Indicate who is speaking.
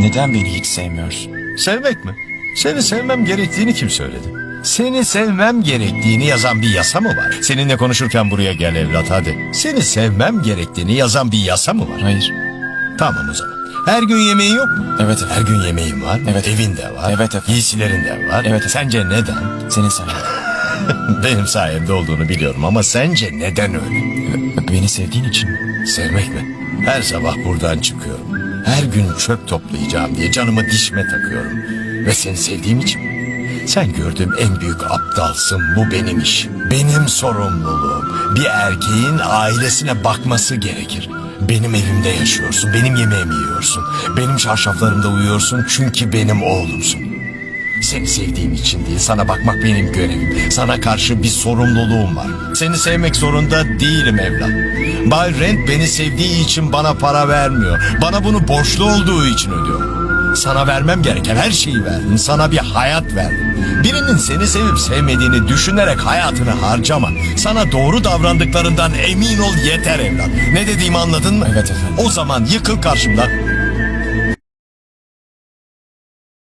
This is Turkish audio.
Speaker 1: Neden beni hiç sevmiyorsun?
Speaker 2: Sevmek mi? Seni sevmem gerektiğini kim söyledi? Seni sevmem gerektiğini yazan bir yasa mı var? Seninle konuşurken buraya gel evlat hadi. Seni sevmem gerektiğini yazan bir yasa mı var?
Speaker 1: Hayır.
Speaker 2: Tamam o zaman. Her gün yemeğin yok mu?
Speaker 1: Evet
Speaker 2: Her
Speaker 1: efendim.
Speaker 2: gün yemeğin var?
Speaker 1: Evet.
Speaker 2: Evin de var.
Speaker 1: Evet efendim.
Speaker 2: Giysilerin de var.
Speaker 1: Evet efendim.
Speaker 2: Sence neden?
Speaker 1: Senin sayende.
Speaker 2: Benim sayemde olduğunu biliyorum ama sence neden öyle?
Speaker 1: Beni sevdiğin için?
Speaker 2: Sevmek mi? Her sabah buradan çıkıyorum. Her gün çöp toplayacağım diye canımı dişime takıyorum. Ve seni sevdiğim için? Sen gördüğüm en büyük aptalsın. Bu benim işim. Benim sorumluluğum. Bir erkeğin ailesine bakması gerekir. Benim evimde yaşıyorsun. Benim yemeğimi yiyorsun. Benim çarşaflarımda uyuyorsun çünkü benim oğlumsun. Seni sevdiğim için değil, sana bakmak benim görevim. Sana karşı bir sorumluluğum var. Seni sevmek zorunda değilim evlat. Bay Rent beni sevdiği için bana para vermiyor. Bana bunu borçlu olduğu için ödüyor. Sana vermem gereken her şeyi verdim. Sana bir hayat verdim. Birinin seni sevip sevmediğini düşünerek hayatını harcama. Sana doğru davrandıklarından emin ol yeter evlat. Ne dediğimi anladın mı?
Speaker 1: Evet efendim.
Speaker 2: O zaman yıkıl karşımdan.